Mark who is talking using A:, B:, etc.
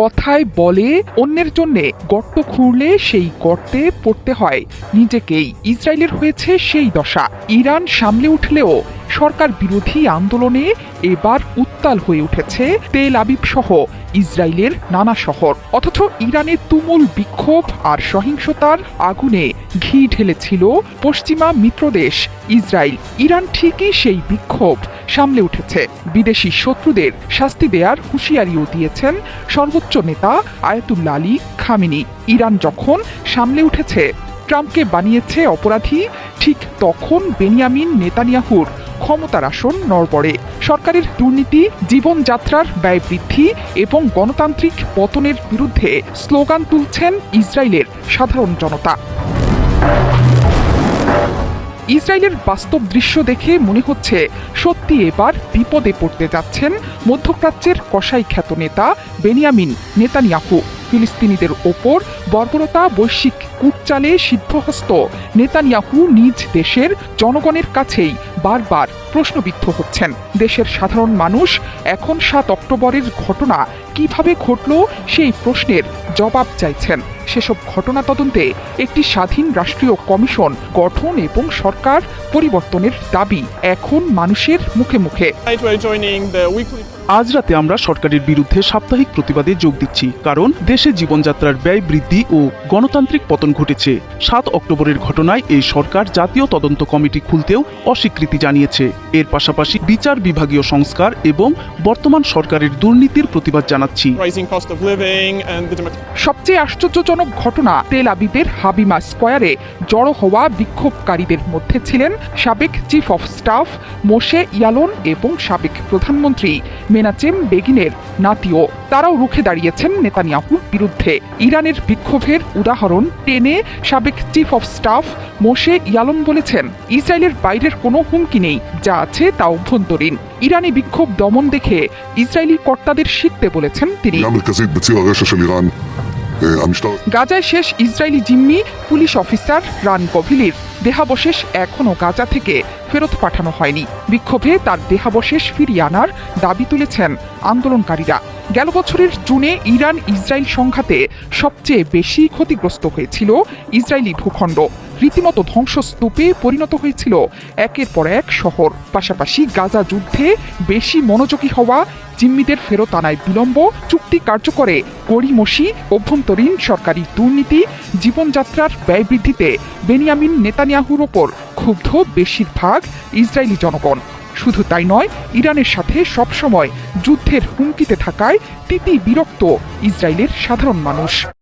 A: কথায় বলে অন্যের জন্যে গর্ত খুঁড়লে সেই গর্তে পড়তে হয়। নিজেকেই ইসরায়েলের হয়েছে সেই দশা। ইরান সামলে উঠলেও সরকার বিরোধী আন্দোলনে এবার উত্তাল হয়ে উঠেছে তেল আবিব সহ ইসরায়েলের নানা শহর। অথচ ইরানের তুমুল বিক্ষোভ আর সহিংসতার আগুনে ঘি ঢেলেছিল পশ্চিমা মিত্রদেশ ইসরায়েল। ইরান ঠিকই সেই বিক্ষোভ সামলে উঠেছে। বিদেশি শত্রুদের শাস্তি দেওয়ার হুঁশিয়ারিও দিয়েছেন সর্বোচ্চ নেতা আয়াতুল্লা আলী খামিনি। ইরান যখন সামলে উঠেছে, ট্রাম্পকে বানিয়েছে অপরাধী, ঠিক তখন বেনিয়ামিন নেতানিয়াহুর ক্ষমতার আসন নড়বড়ে। সরকারের দুর্নীতি, জীবনযাত্রার ব্যয় বৃদ্ধি এবং গণতান্ত্রিক পতনের বিরুদ্ধে স্লোগান তুলছেন ইসরায়েলের সাধারণ জনতা। ইসরায়েলের বাস্তব দৃশ্য দেখে মনে হচ্ছে সত্যি এবার বিপদে পড়তে যাচ্ছেন মধ্যপ্রাচ্যের কসাই খ্যাত নেতা বেনিয়ামিন নেতানিয়াহু। ফিলিস্তিনিদের ওপর বর্বরতা, বৈশ্বিক কুটচালে সিদ্ধহস্ত নেতানিয়াহু নিজ দেশের জনগণের কাছেই বারবার প্রশ্নবিদ্ধ হচ্ছেন। দেশের সাধারণ মানুষ এখন সাত অক্টোবরের ঘটনা কীভাবে ঘটল সেই প্রশ্নের জবাব চাইছেন। সেসব ঘটনা তদন্তে একটি স্বাধীন রাষ্ট্রীয় কমিশন গঠন এবং সরকার পরিবর্তনের দাবি এখন মানুষের মুখে মুখে।
B: আজ রাতে আমরা সরকারের বিরুদ্ধে সাপ্তাহিক প্রতিবাদে যোগ দিচ্ছি, কারণ দেশে জীবনযাত্রার ব্যয় বৃদ্ধি ও গণতান্ত্রিক পতন ঘটেছে। সাত অক্টোবরের ঘটনায় এই সরকার জাতীয় তদন্ত কমিটি খুলতেও অস্বীকৃতি জানিয়েছে। এর পাশাপাশি বিচার বিভাগীয় সংস্কার এবং বর্তমান সরকারের দুর্নীতির প্রতিবাদ জানাচ্ছি।
A: সবচেয়ে আশ্চর্যজনক ঘটনা তেল আবিবের হাবিমা স্কোয়ারে জড়ো হওয়া বিক্ষোভকারীদের মধ্যে ছিলেন সাবেক chief of staff Moshe Yaalon এবং সাবেক প্রধানমন্ত্রী মেনাচেম বেগিনের নাতিও। তারাও রুখে দাঁড়িয়েছেন নেতানিয়াহুর বিরুদ্ধে। ইরানের বিক্ষোভের উদাহরণ টেনে সাবেক chief of staff Moshe Yaalon বলেছেন ইসরায়েলের বাইরের কোনো হুমকি নেই যা আছে তা অভ্যন্তরীণ। ইরানি বিক্ষোভ দমন দেখে ইসরায়েলি কর্তাদের শিখতে বলেছেন তিনি। গাজায় শেষ ইসরায়েলি জিম্মি পুলিশ অফিসার রান কভিলির দেহাবশেষ এখনও গাজা থেকে ফেরত পাঠানো হয়নি। বিক্ষোভে তার দেহাবশেষ ফিরিয়ে আনার দাবি তুলেছেন আন্দোলনকারীরা। গেল বছরের জুনে ইরান ইসরায়েল সংঘাতে সবচেয়ে বেশি ক্ষতিগ্রস্ত হয়েছিল ইসরায়েলি ভূখণ্ড। রীতিমতো ধ্বংসস্তূপে পরিণত হয়েছিল একের পর এক শহর। পাশাপাশি গাজা যুদ্ধে বেশি মনোযোগী হওয়া, জিম্মিদের ফেরত আনায় বিলম্ব, চুক্তি কার্যকরে গড়িমসি অভ্যন্তরীণ সরকারি দুর্নীতি, জীবনযাত্রার ব্যয় বৃদ্ধিতে বেনিয়ামিন নেতানিয়াহুর ওপর ক্ষুব্ধ বেশিরভাগ ইসরায়েলি জনগণ। শুধু তাই নয় ইরানের সাথে সবসময় যুদ্ধের হুমকিতে থাকায় তিতি বিরক্ত ইসরায়েলের সাধারণ মানুষ।